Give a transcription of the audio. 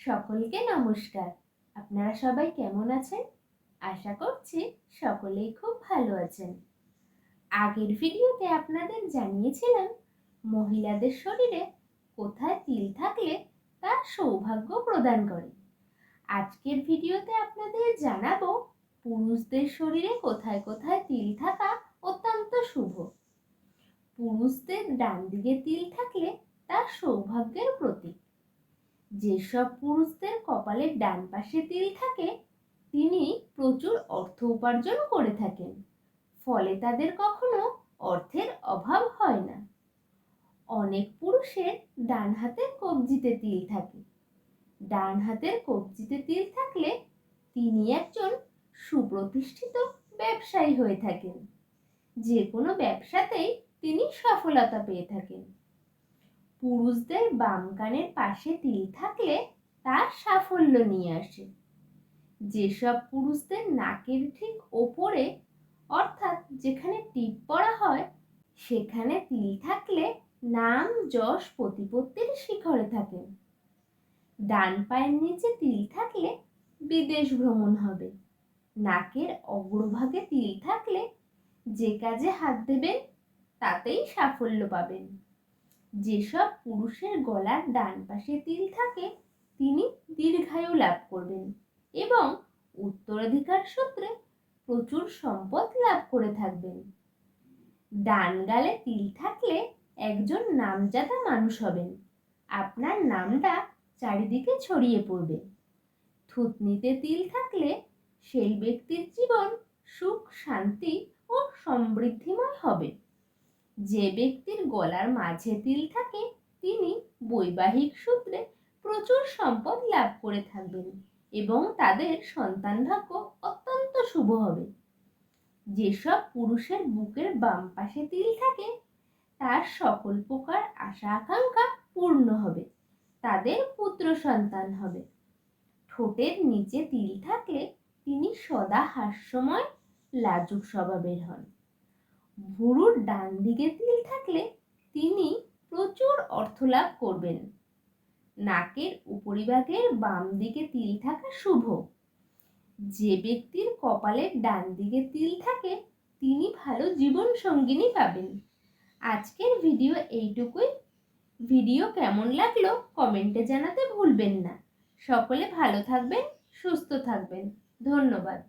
সকলকে নমস্কার। আপনারা সবাই কেমন আছেন? আশা করছি সকলেই খুব ভালো আছেন। আগের ভিডিওতে আপনাদের জানিয়েছিলাম, মহিলাদের শরীরে কোথায় তিল থাকলে তা সৌভাগ্য প্রদান করে। আজকের ভিডিওতে আপনাদের জানাব, পুরুষদের শরীরে কোথায় কোথায় তিল থাকা অত্যন্ত শুভ। পুরুষদের ডান দিকে তিল থাকলে তা সৌভাগ্যের প্রতীক। যেসব পুরুষদের কপালে ডান পাশে তিল থাকে, তিনি প্রচুর অর্থ উপার্জন করে থাকেন। ফলে তাদের কখনো অর্থের অভাব হয় না। অনেক পুরুষের ডান হাতের কবজিতে তিল থাকে। ডান হাতের কবজিতে তিল থাকলে তিনি একজন সুপ্রতিষ্ঠিত ব্যবসায়ী হয়ে থাকেন। যে কোনো ব্যবসাতেই তিনি সফলতা পেয়ে থাকেন। পুরুষদের বাম কানের পাশে তিল থাকলে তার সাফল্য নিয়ে আসে। যেসব পুরুষদের নাকের ঠিক ওপরে, অর্থাৎ যেখানে টিপ পড়া হয়, সেখানে তিল থাকলে নাম যশ প্রতিপত্তির শিখরে থাকেন ডান পায়ের নিচে তিল থাকলে বিদেশ ভ্রমণ হবে। নাকের অগ্রভাগে তিল থাকলে যে কাজে হাত দেবেন, তাতেই সাফল্য পাবেন। যেসব পুরুষের গলার ডান পাশে তিল থাকে, তিনি দীর্ঘায়ু লাভ করবেন এবং উত্তরাধিকার সূত্রে প্রচুর সম্পদ লাভ করে থাকবেন। ডান গালে তিল থাকলে একজন নামজাদা মানুষ হবেন। আপনার নামটা চারিদিকে ছড়িয়ে পড়বে। থুতনিতে তিল থাকলে সেই ব্যক্তির জীবন সুখ, শান্তি ও সমৃদ্ধিময় হবে। যে ব্যক্তির গলার মাঝে তিল থাকে, তিনি বৈবাহিক সূত্রে প্রচুর সম্পদ লাভ করে থাকবেন এবং তাদের সন্তান ভাগ্য অত্যন্ত শুভ হবে। যেসব পুরুষের বুকের বাম পাশে তিল থাকে, তার সকল প্রকার আশা আকাঙ্ক্ষা পূর্ণ হবে, তাদের পুত্র সন্তান হবে। ঠোঁটের নিচে তিল থাকলে তিনি সদা হাস্যময়, লাজুক স্বভাবের হন। ভুরুর ডান দিকে তিল থাকলে তিনি প্রচুর অর্থ লাভ করবেন। নাকের উপরিভাগের বাম দিকে তিল থাকা শুভ। যে ব্যক্তির কপালের ডান দিকে তিল থাকে, তিনি ভালো জীবন সঙ্গিনী পাবেন। আজকের ভিডিও এইটুকুই। ভিডিও কেমন লাগল কমেন্টে জানাতে ভুলবেন না। সকলে ভালো থাকবেন, সুস্থ থাকবেন। ধন্যবাদ।